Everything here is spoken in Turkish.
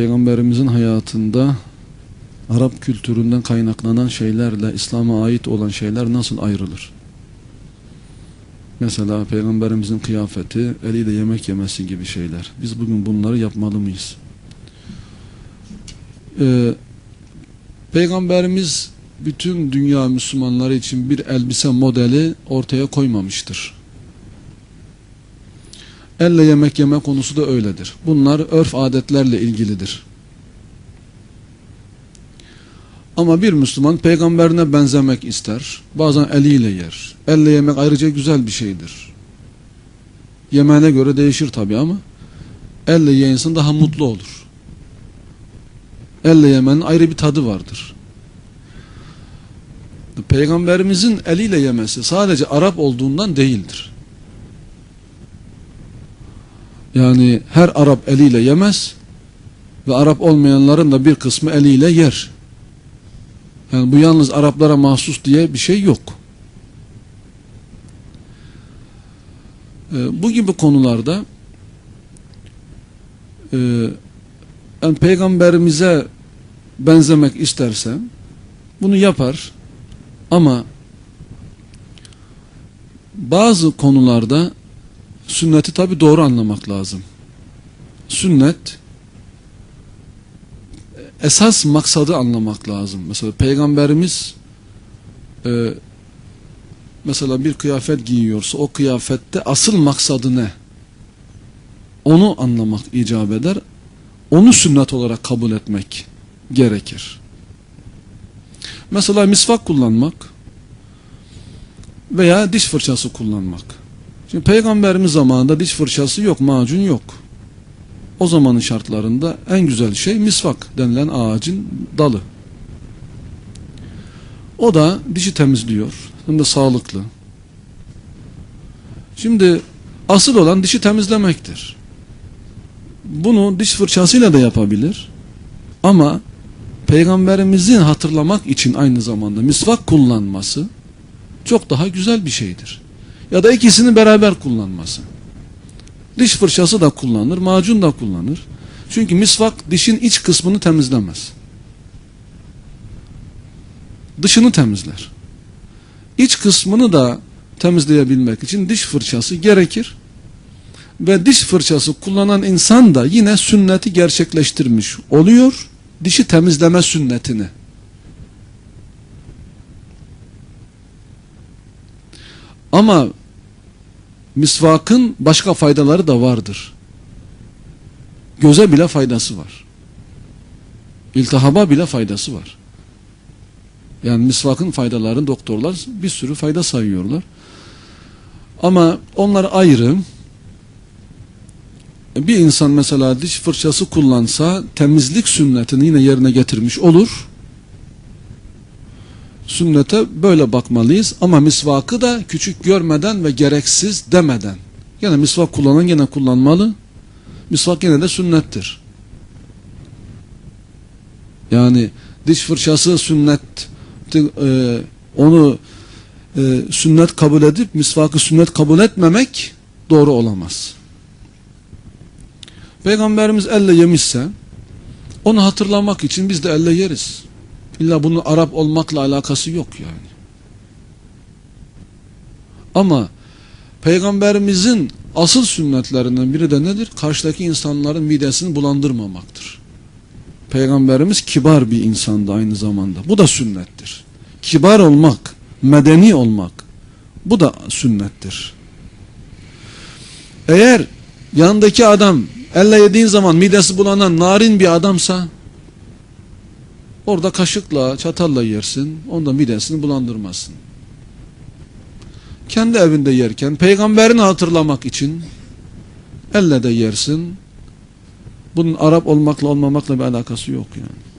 Peygamberimizin hayatında Arap kültüründen kaynaklanan şeylerle İslam'a ait olan şeyler nasıl ayrılır? Mesela Peygamberimizin kıyafeti, eliyle yemek yemesi gibi şeyler. Biz bugün bunları yapmalı mıyız? Ee, Peygamberimiz bütün dünya Müslümanları için bir elbise modeli ortaya koymamıştır. Elle yemek yeme konusu da öyledir. Bunlar örf adetlerle ilgilidir. Ama bir Müslüman peygamberine benzemek ister. Bazen eliyle yer. Elle yemek ayrıca güzel bir şeydir. Yemeğine göre değişir tabi ama elle yiyen insan daha mutlu olur. Elle yemenin ayrı bir tadı vardır. Peygamberimizin eliyle yemesi sadece Arap olduğundan değildir. Yani her Arap eliyle yemez ve Arap olmayanların da bir kısmı eliyle yer. Yani bu yalnız Araplara mahsus diye bir şey yok. Ee, bu gibi konularda e, yani peygamberimize benzemek isterse bunu yapar ama bazı konularda sünneti tabi doğru anlamak lazım. Sünnet esas maksadı anlamak lazım. Mesela peygamberimiz e, mesela bir kıyafet giyiyorsa o kıyafette asıl maksadı ne? Onu anlamak icap eder. Onu sünnet olarak kabul etmek gerekir. Mesela misvak kullanmak veya diş fırçası kullanmak. Şimdi peygamberimiz zamanında diş fırçası yok, macun yok. O zamanın şartlarında en güzel şey misvak denilen ağacın dalı. O da dişi temizliyor. Hem de sağlıklı. Şimdi asıl olan dişi temizlemektir. Bunu diş fırçasıyla da yapabilir. Ama peygamberimizin hatırlamak için aynı zamanda misvak kullanması çok daha güzel bir şeydir. Ya da ikisini beraber kullanması. Diş fırçası da kullanır, macun da kullanır. Çünkü misvak dişin iç kısmını temizlemez. Dışını temizler. İç kısmını da temizleyebilmek için diş fırçası gerekir. Ve diş fırçası kullanan insan da yine sünneti gerçekleştirmiş oluyor. Dişi temizleme sünnetini. Ama misvakın başka faydaları da vardır. Göze bile faydası var. İltihaba bile faydası var. Yani misvakın faydalarını doktorlar bir sürü fayda sayıyorlar. Ama onlar ayrı. Bir insan mesela diş fırçası kullansa temizlik sünnetini yine yerine getirmiş olur. Sünnete böyle bakmalıyız ama misvakı da küçük görmeden ve gereksiz demeden. Yine misvak kullanan yine kullanmalı. Misvak yine de sünnettir. Yani diş fırçası sünnet e, onu e, sünnet kabul edip misvakı sünnet kabul etmemek doğru olamaz. Peygamberimiz elle yemişse onu hatırlamak için biz de elle yeriz. İlla bunun Arap olmakla alakası yok yani. Ama Peygamberimizin asıl sünnetlerinden biri de nedir? Karşıdaki insanların midesini bulandırmamaktır. Peygamberimiz kibar bir insandı aynı zamanda. Bu da sünnettir. Kibar olmak, medeni olmak bu da sünnettir. Eğer yanındaki adam elle yediğin zaman midesi bulanan narin bir adamsa Orada kaşıkla, çatalla yersin. Onda midesini bulandırmasın. Kendi evinde yerken peygamberini hatırlamak için elle de yersin. Bunun Arap olmakla olmamakla bir alakası yok yani.